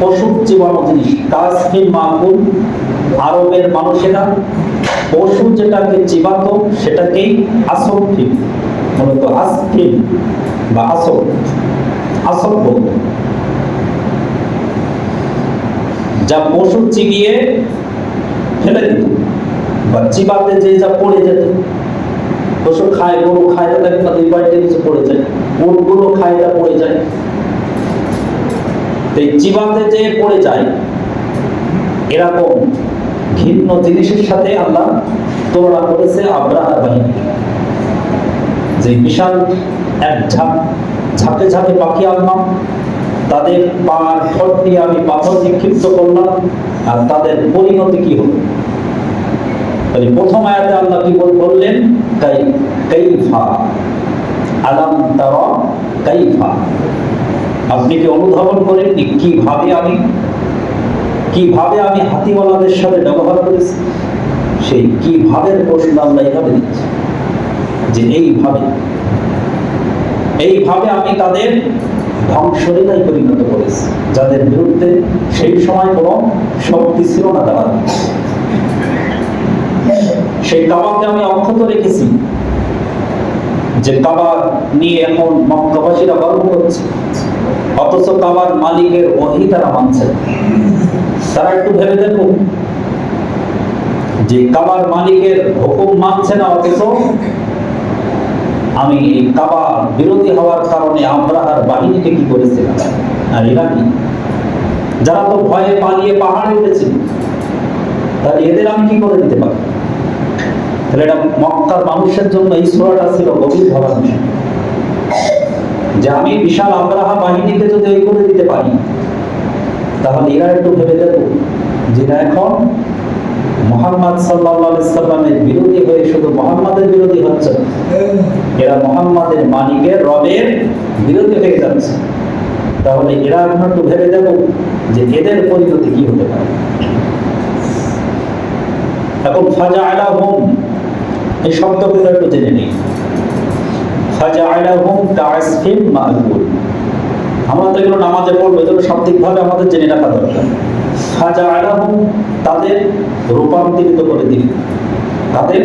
পশুর জীবাণু জিনিস। কাজফিন মাকুল, আরবের মানুষেরা পশু যেটাকে চিবাত সেটাকেই ফিম মূলত আসফিন বা আসল। আসল বলতো যা পশু চিবিয়ে ফেলে দিত বা চিবাতে যে যা পড়ে যেত। পশু খায়, গরু খায়, তাদের দুই বাড়িতে কিছু পড়ে যায়। উটগুলো খায় তা পড়ে যায়। এই চিবাতে যে পড়ে যায়, এরকম ভিন্ন জিনিসের সাথে আল্লাহ তুলনা করেছে আব্রাহার যে বিশাল এক ঝাঁক, ঝাঁকে ঝাঁকে পাখি আনলাম তাদের পার ঠোঁট দিয়ে আমি পাথর নিক্ষিপ্ত করলাম, আর তাদের পরিণতি কি হলো? তাহলে প্রথম আয়াতে আল্লাহ কি বল- বললেন, কাই কাইফা, আলাম তারা কাইফা। আপনি কি অনুধাবন করেননি কীভাবে আমি কীভাবে আমি হাতিওয়ালাদের সাথে ব্যবহার করেছি? সেই কীভাবে প্রশ্ন আল্লাহ এইভাবে দিচ্ছে? যে এইভাবে এইভাবে আমি তাদের ধ্বংসলীলায় পরিণত করেছি, যাদের বিরুদ্ধে সেই সময় কোনো শক্তি ছিল না তারা সেই কাবাকে আমি অক্ষত রেখেছি, যে কাবা নিয়ে এখন মক্কাবাসীরা গর্ব করছে। অথচ কাবার মালিকের ওহি তারা মানছে তারা একটু ভেবে দেখুন যে কাবার মালিকের হুকুম মানছে না, অথচ আমি এই কাবা বিরোধী হওয়ার কারণে আব্রাহার বাহিনীকে কি করেছিলাম? আর এরা কি? যারা তো ভয়ে পালিয়ে পাহাড়ে উঠেছিল তাহলে এদের আমি কি করে দিতে পারি? তাহলে এটা মক্কার মানুষের জন্য সুরাটা ছিল গভীর ভাবার বিষয় যে আমি বিশাল আব্রাহা বাহিনীকে যদি ওই করে দিতে পারি, তাহলে এরা একটু ভেবে দেখো যে এখন মোহাম্মদ বিরোধী হয়ে শুধু মোহাম্মদের বিরোধী হচ্ছে। এরা মোহাম্মদের রবের বিরোধী হয়ে যাচ্ছে তাহলে এরা এখন একটু ভেবে দেখো যে এদের পরিণতি কি হতে পারে এখন ফাজা আলা হোম এই শব্দগুলো একটু জেনে নিই ফাজা আলা হোম কাসফিম মাহবুল আমরা তো এগুলো নামাজে পড়ব, এগুলো আমাদের জেনে রাখা দরকার। তাদের রূপান্তরিত করে দিন। তাদের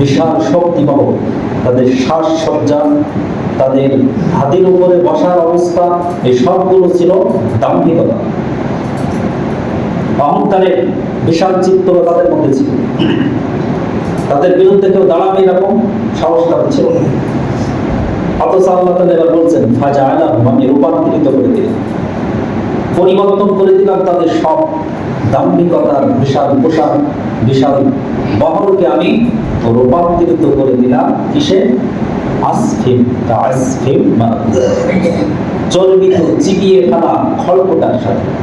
বিশাল তাদের তাদের হাতের উপরে বসার অবস্থা, এই সবগুলো ছিল দাম্ভিকতা। অহংকারের বিশাল চিত্র তাদের মধ্যে ছিল। তাদের বিরুদ্ধে কেউ দাঁড়াবে এরকম সাহস তাদের ছিল। অথচ আল্লাহ বলছেন ফাজা আলা আমি রূপান্তরিত করে দিলাম পরিবর্তন করে দিলাম তাদের সব দাম্ভিকতার বিশাল বিশাল বহরকে আমি রূপান্তরিত করে দিলাম। কিসে? আসফিম, তা আসফিম চর্বিত চিবিয়ে ফেলা খড়কোটার সাথে।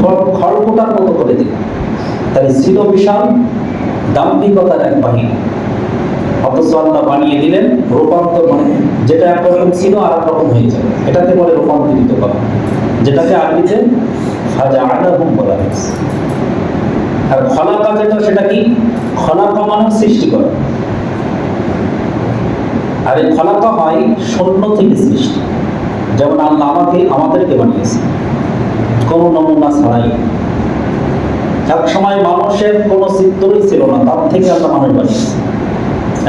খড়- খড়কোটার মতো করে দিলাম। তাই ছিল বিশাল দাম্ভিকতার এক বাহিনী। অথচ আল্লাহ বানিয়ে দিলেন রূপান্তর মানে যেটা ছিল আর রকম রূপান্তরিত করা। যেটাকে বলা হয়েছে আর খলাকা যেটা, সেটা কি? খলাকা মানে সৃষ্টি আর এই খলাকা হয় শূন্য থেকে সৃষ্টি। যেমন আল্লাহ আমাকে, আমাদেরকে বানিয়েছে। কোনো নমুনা ছাড়াই। এক সময় মানুষের কোনো চিত্রই ছিল না, তার থেকে আল্লাহ মানুষ বানিয়েছে।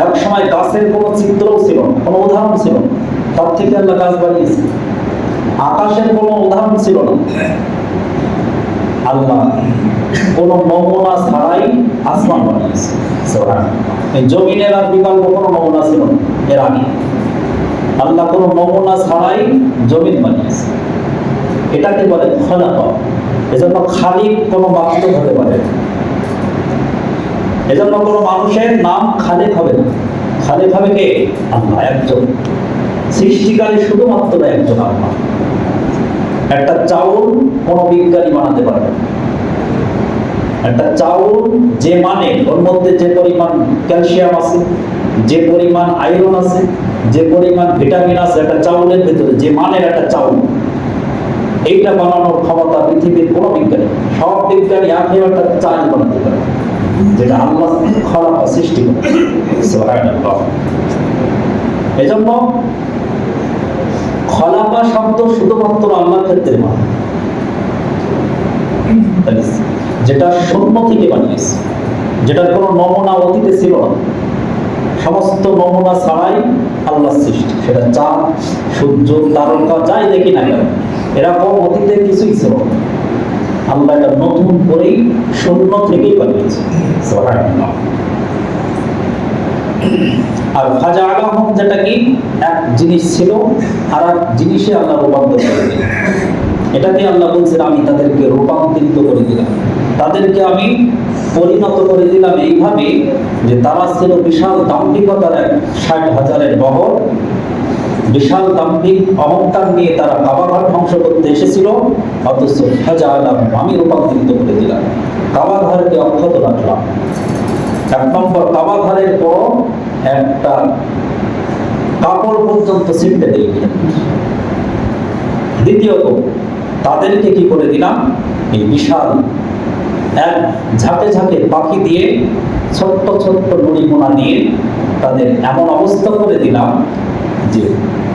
এক সময় গাছের কোনো চিত্রও ছিল না, কোনো উদাহরণ ছিল না। তার থেকে আল্লাহ গাছ বানিয়েছে আকাশের কোনো উদাহরণ ছিল না। আল্লাহ কোনো নমুনা ছাড়াই আসমান বানিয়েছে। জমিনের আর বিকল্প কোনো নমুনা ছিল না, এর আগে। আল্লাহ কোনো নমুনা ছাড়াই জমিন বানিয়েছে। এটাকে বলে খলাক। এজন্য খালিক কোনো বাস্তব হতে পারে না। এজন্য কোনো মানুষের নাম খালেক হবে না। খালেক হবে কে? আল্লাহ, একজন। সৃষ্টিকারী শুধুমাত্র একজন আল্লাহ। একটা চাউল কোন বিজ্ঞানী বানাতে পারবে একটা চাউল যে মানে ওর মধ্যে যে পরিমাণ ক্যালসিয়াম আছে, যে পরিমাণ আয়রন আছে, যে পরিমাণ ভিটামিন আছে, একটা চাউলের ভিতরে যে মানের একটা চাউল, এইটা বানানোর ক্ষমতা পৃথিবীর কোনো বিজ্ঞানী। সব বিজ্ঞানী একই একটা চাল বানাতে পারে। যেটা আল্লাহ খলাকা সৃষ্টি করে। এজন্য খলাফা শব্দ শুধুমাত্র আল্লাহর ক্ষেত্রে যেটা শূন্য থেকে বানিয়েছে, যেটার কোনো নমুনা অতীতে ছিল না। সমস্ত নমুনা ছাড়াই আল্লাহ সৃষ্টি। সেটা চাঁদ, সূর্য, তারকা, যাই দেখি না কেন, এরকম অতীতে কিছুই ছিল না। আল্লাহ এটা নতুন করেই শূন্য থেকেই বানিয়েছে। আর যেটা কি? এক জিনিস ছিল আর এক জিনিসে আল্লাহ রূপান্তর করে এটাকে আল্লাহ বলছেন, আমি তাদেরকে রূপান্তরিত করে দিলাম। তাদেরকে আমি পরিণত করে দিলাম এইভাবে যে তারা ছিল বিশাল দাম্ভিকতার এক ষাট হাজারের বহর বিশাল দাম্ভিক অহংকার নিয়ে তারা কাবাঘর ধ্বংস করতে এসেছিল, অথচ ফাজা আলাম আমি রূপান্তরিত করে দিলাম। কাবাঘরকে অক্ষত রাখলাম এক নম্বর কাবাঘরের পর একটা কাপড় পর্যন্ত ছিটতে দেই দ্বিতীয়ত, তাদেরকে কি করে দিলাম? এই বিশাল এক ঝাঁকে ঝাঁকে পাখি দিয়ে ছোট্ট ছোট্ট নড়িমোনা দিয়ে তাদের এমন অবস্থা করে দিলাম যে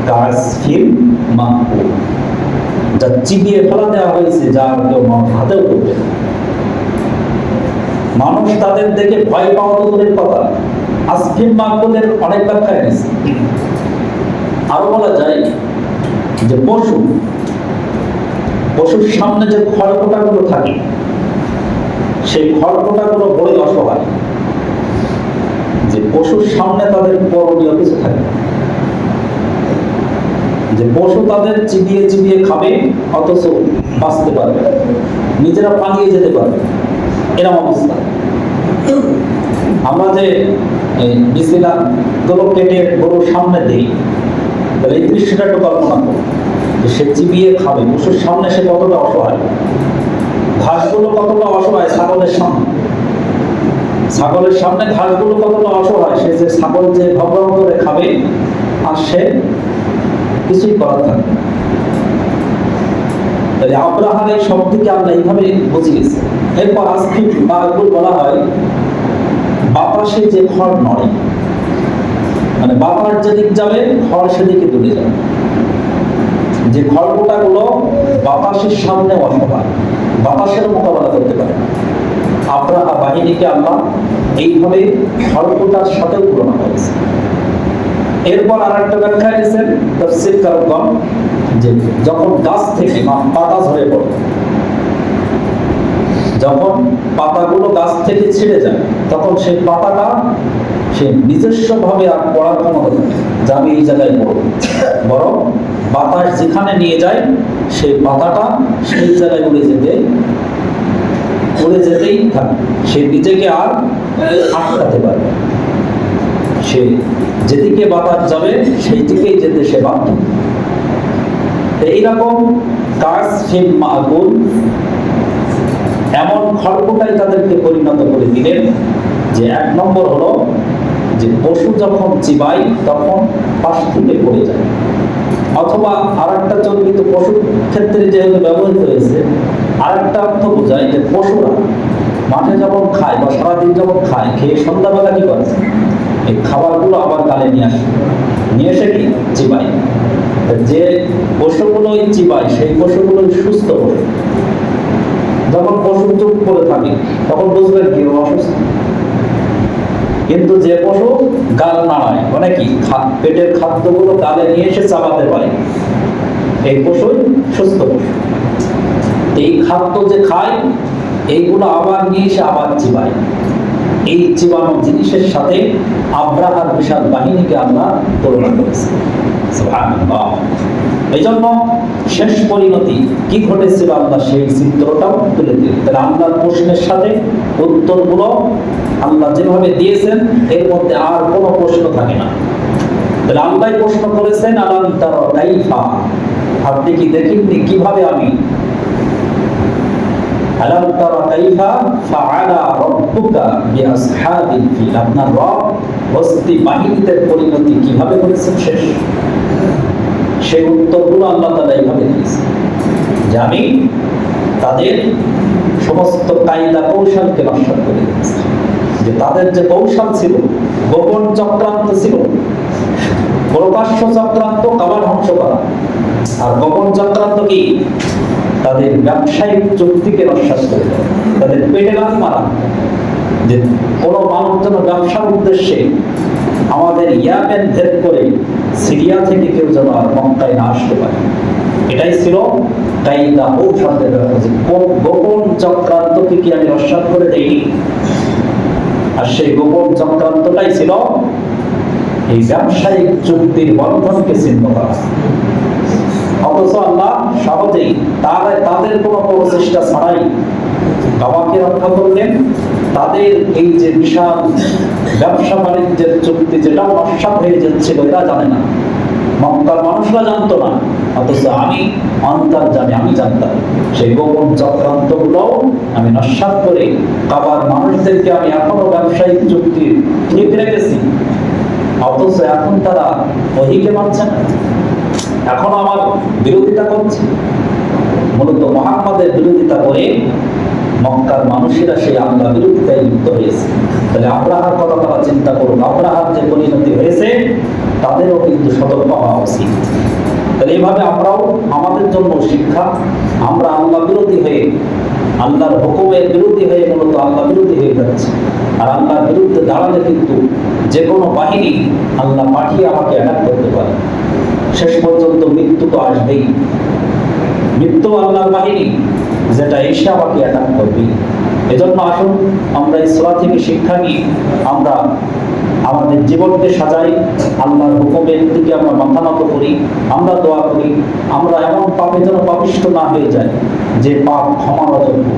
গাছ ফিল মাহবুব যা চিবিয়ে ফেলা দেওয়া হয়েছে, যা কেউ মানুষ হাতেও করবে মানুষ তাদের দেখে ভয় পাওয়া তো কথা। অনেক আরও বলা যায় যে পশু, পশুর সামনে যে খড়কোটাগুলো থাকে, সেই খড়কোটাগুলো বড়ই অসহায়। যে পশুর সামনে তাদের করণীয় কিছু থাকে। যে পশু তাদের চিবিয়ে চিবিয়ে খাবে, অথচ বাঁচতে পারবে নিজেরা পালিয়ে যেতে পারবে এরকম অবস্থা। আমরা যে, এই বিসিলা কেটে গরুর সামনে দিই তাহলে এই দৃশ্যটা একটু কল্পনা করো যে সে চিবিয়ে খাবে, পশুর সামনে সে কতটা অসহায়? ঘাসগুলো কতটা অসহায় ছাগলের সামনে? ছাগলের সামনে ঘাসগুলো কতটা অসহায়? সে যে ছাগল যে ভগ্ন করে খাবে, আর সে কিছুই করার থাকবে না। তাহলে শব্দকে আমরা এইভাবে বুঝে গেছি এরপর আজকে বারগুল বলা হয় বাতাসে যে খড় নড়ে মানে বাতাস যেদিক যাবে খড় সেদিকে যাবে যে খড়গোটা গুলো বাতাসের সামনে অসহায় বাতাসের মোকাবেলা করতে পারে। আব্রাহা বাহিনীকে আল্লাহ এইভাবে খড়গোটার সাথেও তুলনা করেছে এরপর আর একটা ব্যাখ্যা এনেছেন তফসির কারকগণ, যে যখন গাছ থেকে পাতা ঝরে পড়ে, যখন পাতাগুলো গাছ থেকে ছিঁড়ে যায়, তখন সেই পাতাটা সে নিজস্ব ভাবে আর পড়ার ক্ষমতা থাকে যে আমি এই জায়গায় পড়ব বরং বাতাস যেখানে নিয়ে যায়, সেই পাতাটা সেই জায়গায় উড়ে যেতে, উড়ে যেতেই থাকে সে নিজেকে আর আটকাতে পারবে না। সে যেদিকে বাতাস যাবে সেই দিকেই যেতে সে এইরকম কাজ ফিল মাগুল এমন খড়কুটাই তাদেরকে পরিণত করে দিলেন যে এক নম্বর হলো যে পশু যখন চিবাই তখন পাশ থেকে পড়ে যায়। অথবা আর একটা চর্বিত পশুর ক্ষেত্রে যেহেতু ব্যবহৃত হয়েছে আর একটা অর্থ বোঝায় যে পশুরা মাঠে যখন খায় বা সারাদিন যখন খায়, খেয়ে সন্ধ্যাবেলা কি করে? এই খাবারগুলো আবার গালে নিয়ে আসে নিয়ে এসে কি? যে পশুগুলো সেই পশুগুলো সুস্থ যখন পশু চুপ করে থাকে, তখন কি অসুস্থ। কিন্তু যে পশু গাল নাড়ায় মানে কি পেটের খাদ্যগুলো গালে নিয়ে এসে চাবাতে পারে, এই পশুই সুস্থ পশু এই খাদ্য যে খায়, এইগুলো আবার নিয়ে এসে আবার চিবায়। এই চিবানো জিনিসের সাথে আব্রাহার বিশাল বাহিনীকে আমরা তুলনা করেছি। এই জন্য শেষ পরিণতি কি ঘটেছিল সেই চিত্রটাও তুলে তাহলে প্রশ্নের সাথে উত্তরগুলো আল্লাহ যেভাবে দিয়েছেন, এর মধ্যে আর কোনো প্রশ্ন থাকে না। তাহলে আল্লাহ প্রশ্ন করেছেন, আলাম আপনি কি দেখেননি? কীভাবে আমি আলাম তারা কাইফা ফাআলা রাব্বুকা বিআসহাবিল ফিল। আপনার রব বাহিনীদের পরিণতি কীভাবে করেছেন শেষ? সেই উত্তরগুলো আল্লাহ তাআলা এইভাবে যে আমি তাদের সমস্ত কায়দা কৌশলকে নস্বাত করে দিয়েছি। যে তাদের যে কৌশল ছিল, গোপন চক্রান্ত ছিল প্রকাশ্য চক্রান্ত কাবা ধ্বংস করা। আর গোপন চক্রান্ত কি? তাদের ব্যবসায়িক চুক্তিকে নস্বাত করে তাদের পেটে লাথি মারা। যে কোনো মানুষ যেন ব্যবসার উদ্দেশ্যে আমাদের ইয়ামেন ভেদ করে সিরিয়া থেকে কেউ যেন আর মক্কায় না আসতে পারে। এটাই ছিল কাইদা ঔষধের যে কোন গোপন চক্রান্তকে কি আমি নস্বাত করে দেইনি? আর সেই গোপন চক্রান্তটাই ছিল এই ব্যবসায়িক চুক্তির বন্ধনকে ছিন্ন করা। অথচ আল্লাহ সহজেই তাদের তাদের কোনো প্রচেষ্টা ছাড়াই কাবাকে রক্ষা করলেন। তাদের এই যে বিশাল ব্যবসা বাণিজ্যের চুক্তি যেটা নস্বাত হয়ে যাচ্ছিল, এরা জানে না। মক্কার মানুষরা জানতো না। অথচ আমি অন্তর জানি, আমি জানতাম। সেই গোপন চক্রান্ত আমি নস্বাত করে কাবার মানুষদেরকে আমি এখনও ব্যবসায়িক চুক্তি ঠিক রেখেছি। অথচ এখন তারা ওহিকে মানছে না। এখন আমার বিরোধিতা করছে। মূলত মোহাম্মদের বিরোধিতা করে মক্কার মানুষেরা সেই আল্লাহ বিরোধিতায় লিপ্ত হয়েছে। তাহলে আব্রাহার কথা তারা চিন্তা করুন। আব্রাহার যে পরিণতি হয়েছে, তাদেরও কিন্তু সতর্ক হওয়া উচিত। তাহলে এইভাবে আমরাও আমাদের জন্য শিক্ষা, আমরা আল্লাহ বিরোধী হয়ে, আল্লাহর হুকুমের বিরোধী হয়ে মূলত আল্লাহ বিরোধী হয়ে যাচ্ছে। আর আল্লাহর বিরুদ্ধে দাঁড়ালে কিন্তু যে কোনো বাহিনী আল্লাহ পাঠিয়ে আমাকে অ্যাটাক করতে পারে। শেষ পর্যন্ত মৃত্যু তো আসবেই। মৃত্যু আল্লাহর বাহিনী যেটা এসে আমাকে অ্যাটাক করবে। এজন্য আসুন, আমরা ইসলাম থেকে শিক্ষা নিয়ে আমরা আমাদের জীবনকে সাজাই, আল্লাহর হুকুমের দিকে আমরা মাথা নত করি, আমরা দোয়া করি, আমরা এমন পাপে যেন পাপিষ্ট না হয়ে যায় যে পাপ ক্ষমার অযোগ্য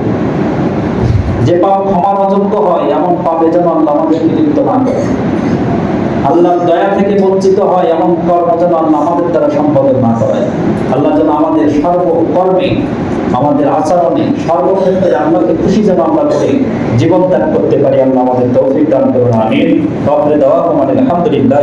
যে পাপ ক্ষমার অযোগ্য হয়, এমন পাপে যেন আল্লাহ আমাদেরকে লিপ্ত না করে। আল্লাহর দয়া থেকে বঞ্চিত হয় এমন কর্ম যেন আমাদের দ্বারা সম্পাদন না করায় আল্লাহ যেন আমাদের সর্বকর্মে, আমাদের আচরণে, সর্বক্ষেত্রে আল্লাহকে খুশি যেন আমরা করে জীবন ত্যাগ করতে পারি, আল্লাহ আমাদের তৌফিক দান করুন, আমিন। তবে দেওয়া আমাদের আলহামদুলিল্লাহ